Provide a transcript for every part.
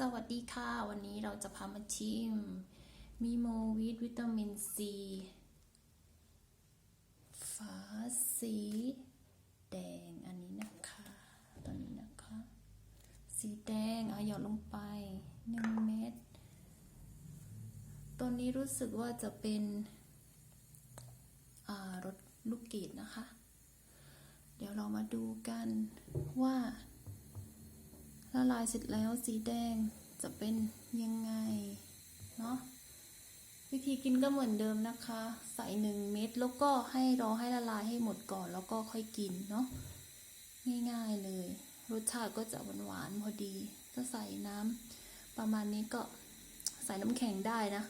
สวัสดีค่ะ วันนี้เราจะพามาชิมมีโมวิตวิตามินซีฝาสีแดงอันนี้นะคะ ตอนนี้นะคะ สีแดงเอาหยอดลงไปหนึ่งเม็ดตัวนี้รู้สึกว่าจะเป็นรสลูกเกดนะคะ เดี๋ยวเรามาดูกัน ละลายเสร็จแล้วสีแดงจะเป็นยังไงเนาะวิธีกินก็เหมือนเดิมนะคะ ใส่หนึ่งเม็ดแล้วก็ให้รอให้ละลายให้หมดก่อนแล้วก็ค่อยกินเนาะง่ายๆเลย รสชาติก็จะหวานๆพอดีถ้าใส่น้ำประมาณนี้ก็ใส่น้ำแข็งได้นะ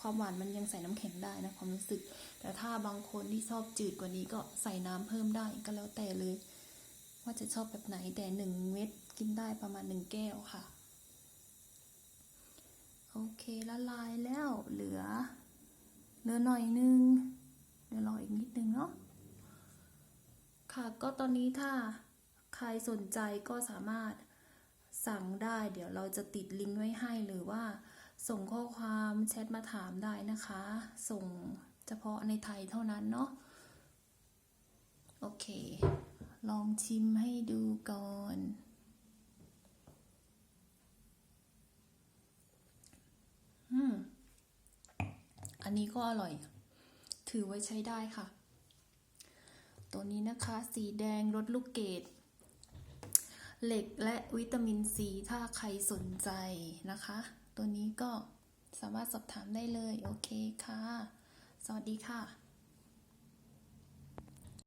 ความหวานมันยังใส่น้ำแข็งได้นะความรู้สึก แต่ถ้าบางคนที่ชอบจืดกว่านี้ก็ใส่น้ำเพิ่มได้ก็แล้วแต่เลย ว่าจะชอบแบบไหนแต่หนึ่งเม็ดกินได้ประมาณหนึ่งแก้วค่ะ โอเคละลายแล้วเหลือเหลือหน่อยนึงเดี๋ยวรออีกนิดนึงเนาะค่ะก็ตอนนี้ถ้าใครสนใจก็สามารถสั่งได้ เดี๋ยวเราจะติดลิงก์ไว้ให้หรือว่า ส่งข้อความแชทมาถามได้นะคะ ส่งเฉพาะในไทยเท่านั้นเนาะโอเค องชิมให้ดูก่อน อืม อันนี้ก็อร่อย ถือไว้ใช้ได้ค่ะ ตัวนี้นะคะ สีแดงรสลูกเกด เหล็กและวิตามินซี ถ้าใครสนใจนะคะ ตัวนี้ก็สามารถสอบถามได้เลย โอเคค่ะ สวัสดีค่ะ